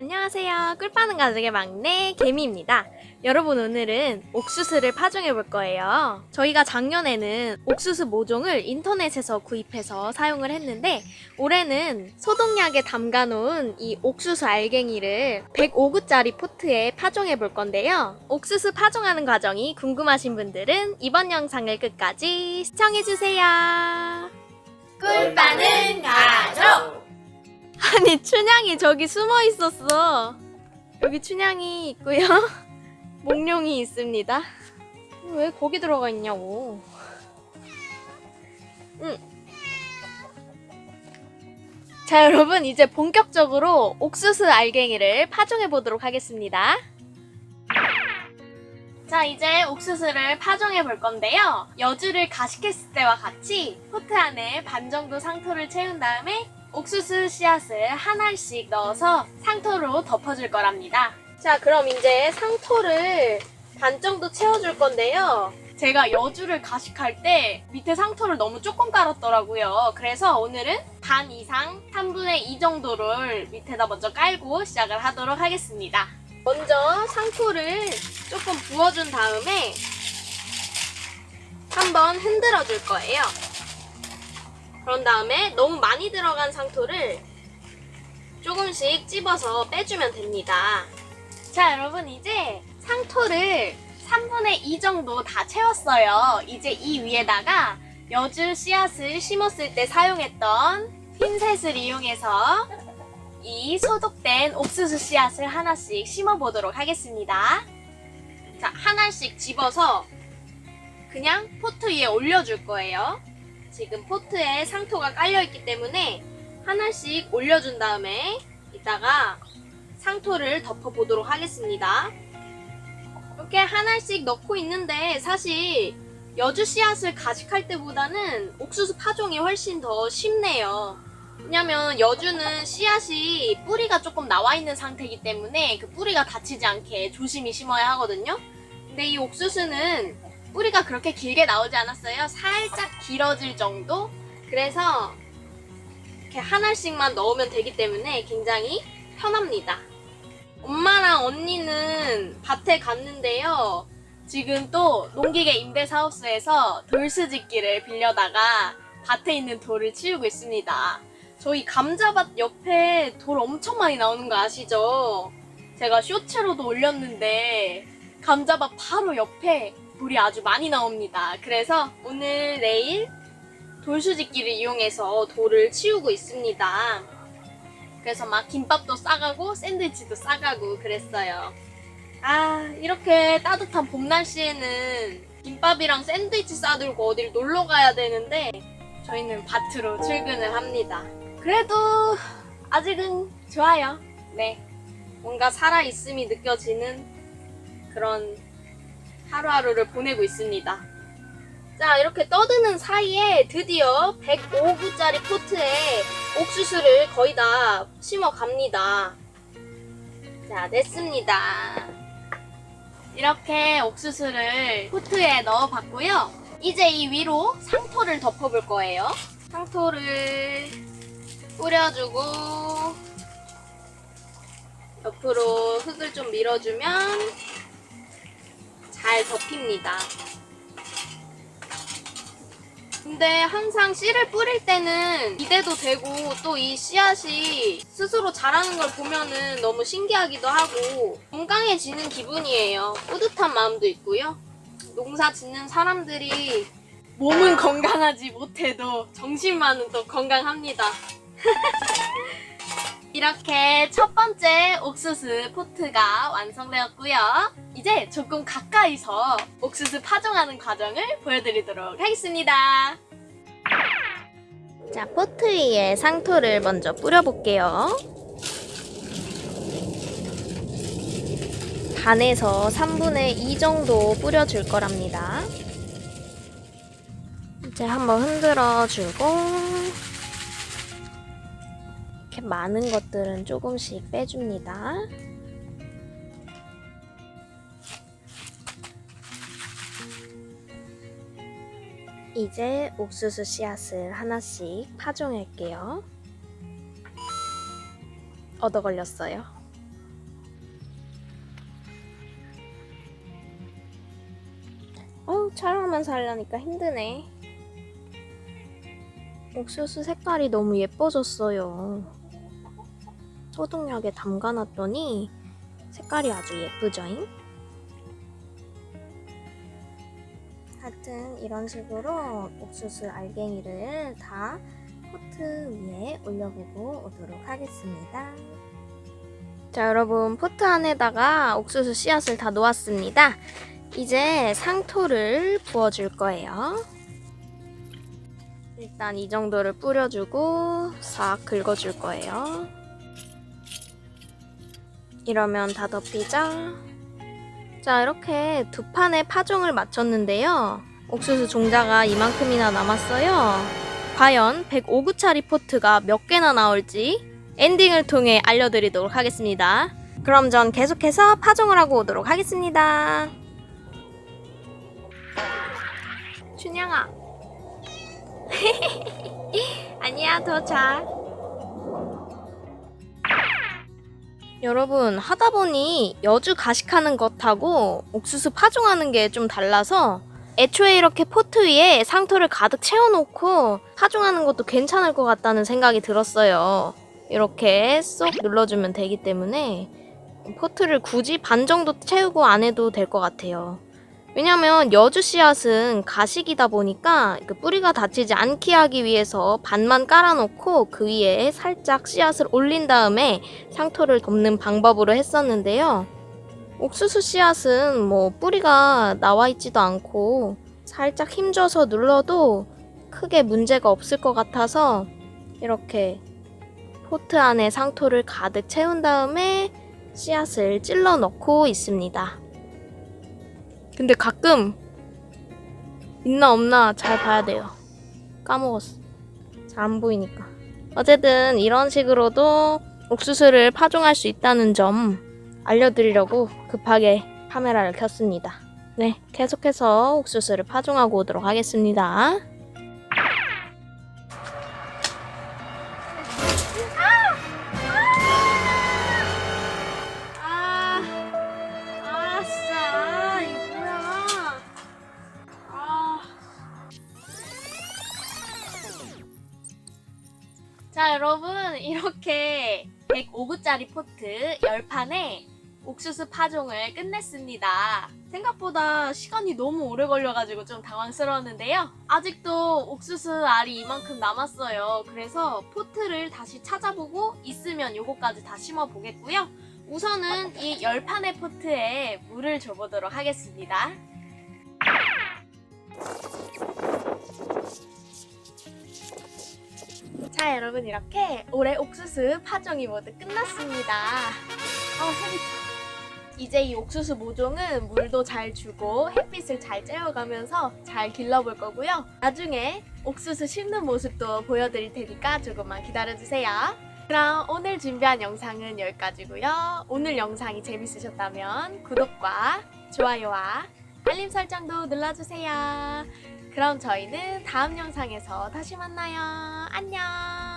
안녕하세요. 꿀빠는 가족의 막내 개미입니다. 여러분 오늘은 옥수수를 파종해 볼 거예요. 저희가 작년에는 옥수수 모종을 인터넷에서 구입해서 사용을 했는데 올해는 소독약에 담가 놓은 이 옥수수 알갱이를 105구짜리 포트에 파종해 볼 건데요. 옥수수 파종하는 과정이 궁금하신 분들은 이번 영상을 끝까지 시청해 주세요. 꿀빠는 가족 아니 춘향이 저기 숨어 있었어. 여기 춘향이 있고요. 몽룡이 있습니다. 왜 거기 들어가 있냐고. 응. 자 여러분 이제 본격적으로 옥수수 알갱이를 파종해 보도록 하겠습니다. 자 이제 옥수수를 파종해 볼 건데요. 여주를 가식했을 때와 같이 포트 안에 반 정도 상토를 채운 다음에 옥수수 씨앗을 한 알씩 넣어서 상토로 덮어줄 거랍니다. 자, 그럼 이제 상토를 반 정도 채워줄 건데요. 제가 여주를 가식할 때 밑에 상토를 너무 조금 깔았더라고요. 그래서 오늘은 반 이상 3분의 2 정도를 밑에다 먼저 깔고 시작을 하도록 하겠습니다. 먼저 상토를 조금 부어준 다음에 한번 흔들어 줄 거예요. 그런 다음에 너무 많이 들어간 상토를 조금씩 찝어서 빼주면 됩니다. 자, 여러분 이제 상토를 3분의 2 정도 다 채웠어요. 이제 이 위에다가 여주 씨앗을 심었을 때 사용했던 핀셋을 이용해서 이 소독된 옥수수 씨앗을 하나씩 심어보도록 하겠습니다. 자, 하나씩 집어서 그냥 포트 위에 올려줄 거예요. 지금 포트에 상토가 깔려있기 때문에 하나씩 올려준 다음에 이따가 상토를 덮어보도록 하겠습니다. 이렇게 하나씩 넣고 있는데 사실 여주 씨앗을 가식할 때보다는 옥수수 파종이 훨씬 더 쉽네요. 왜냐면 여주는 씨앗이 뿌리가 조금 나와 있는 상태이기 때문에 그 뿌리가 다치지 않게 조심히 심어야 하거든요. 근데 이 옥수수는 뿌리가 그렇게 길게 나오지 않았어요. 살짝 길어질 정도? 그래서 이렇게 하나씩만 넣으면 되기 때문에 굉장히 편합니다. 엄마랑 언니는 밭에 갔는데요. 지금 또 농기계 임대 사업소에서 돌스짓기를 빌려다가 밭에 있는 돌을 치우고 있습니다. 저희 감자밭 옆에 돌 엄청 많이 나오는 거 아시죠? 제가 쇼츠로도 올렸는데 감자밭 바로 옆에 돌이 아주 많이 나옵니다. 그래서 오늘 내일 돌수집기를 이용해서 돌을 치우고 있습니다. 그래서 막 김밥도 싸가고 샌드위치도 싸가고 그랬어요. 아 이렇게 따뜻한 봄 날씨에는 김밥이랑 샌드위치 싸들고 어딜 놀러 가야 되는데 저희는 밭으로 출근을 합니다. 그래도 아직은 좋아요. 네. 뭔가 살아있음이 느껴지는 그런 하루하루를 보내고 있습니다. 자, 이렇게 떠드는 사이에 드디어 105구짜리 포트에 옥수수를 거의 다 심어 갑니다. 자, 됐습니다. 이렇게 옥수수를 포트에 넣어 봤고요. 이제 이 위로 상토를 덮어 볼 거예요. 상토를 뿌려주고 옆으로 흙을 좀 밀어주면 잘 덮입니다. 근데 항상 씨를 뿌릴 때는 기대도 되고 또 이 씨앗이 스스로 자라는 걸 보면은 너무 신기하기도 하고 건강해지는 기분이에요. 뿌듯한 마음도 있고요. 농사 짓는 사람들이 몸은 건강하지 못해도 정신만은 또 건강합니다. 이렇게 첫 번째 옥수수 포트가 완성되었고요. 이제 조금 가까이서 옥수수 파종하는 과정을 보여드리도록 하겠습니다. 자, 포트 위에 상토를 먼저 뿌려볼게요. 반에서 3분의 2 정도 뿌려줄 거랍니다. 이제 한번 흔들어 주고 이렇게 많은 것들은 조금씩 빼줍니다. 이제 옥수수 씨앗을 하나씩 파종할게요. 얻어 걸렸어요. 어우, 촬영하면서 하려니까 힘드네. 옥수수 색깔이 너무 예뻐졌어요. 소독약에 담가놨더니 색깔이 아주 예쁘죠잉? 하여튼 이런 식으로 옥수수 알갱이를 다 포트 위에 올려보고 오도록 하겠습니다. 자 여러분 포트 안에다가 옥수수 씨앗을 다 놓았습니다. 이제 상토를 부어줄 거예요. 일단 이 정도를 뿌려주고 싹 긁어줄 거예요. 이러면 다 덮이자. 자, 이렇게 두 판의 파종을 마쳤는데요. 옥수수 종자가 이만큼이나 남았어요. 과연 105구짜리 포트가 몇 개나 나올지 엔딩을 통해 알려드리도록 하겠습니다. 그럼 전 계속해서 파종을 하고 오도록 하겠습니다. 춘향아. 아니야, 더 자. 여러분, 하다 보니 여주 가식하는 것하고 옥수수 파종하는 게 좀 달라서 애초에 이렇게 포트 위에 상토를 가득 채워놓고 파종하는 것도 괜찮을 것 같다는 생각이 들었어요. 이렇게 쏙 눌러주면 되기 때문에 포트를 굳이 반 정도 채우고 안 해도 될 것 같아요. 왜냐면 여주 씨앗은 가식이다 보니까 그 뿌리가 다치지 않게 하기 위해서 반만 깔아놓고 그 위에 살짝 씨앗을 올린 다음에 상토를 덮는 방법으로 했었는데요. 옥수수 씨앗은 뭐 뿌리가 나와 있지도 않고 살짝 힘줘서 눌러도 크게 문제가 없을 것 같아서 이렇게 포트 안에 상토를 가득 채운 다음에 씨앗을 찔러 넣고 있습니다. 근데 가끔 있나 없나 잘 봐야 돼요. 까먹었어. 잘 안 보이니까. 어쨌든 이런 식으로도 옥수수를 파종할 수 있다는 점 알려드리려고 급하게 카메라를 켰습니다. 네, 계속해서 옥수수를 파종하고 오도록 하겠습니다. 여러분, 이렇게 105구짜리 포트 10판에 옥수수 파종을 끝냈습니다. 생각보다 시간이 너무 오래 걸려가지고 좀 당황스러웠는데요. 아직도 옥수수 알이 이만큼 남았어요. 그래서 포트를 다시 찾아보고 있으면 요거까지 다 심어보겠고요. 우선은 이 10판의 포트에 물을 줘보도록 하겠습니다. 자 여러분 이렇게 올해 옥수수 파종이 모두 끝났습니다. 어, 햇빛. 이제 이 옥수수 모종은 물도 잘 주고 햇빛을 잘 쬐어가면서 잘 길러볼 거고요. 나중에 옥수수 심는 모습도 보여드릴 테니까 조금만 기다려주세요. 그럼 오늘 준비한 영상은 여기까지고요. 오늘 영상이 재밌으셨다면 구독과 좋아요와 알림 설정도 눌러주세요. 그럼 저희는 다음 영상에서 다시 만나요. 안녕!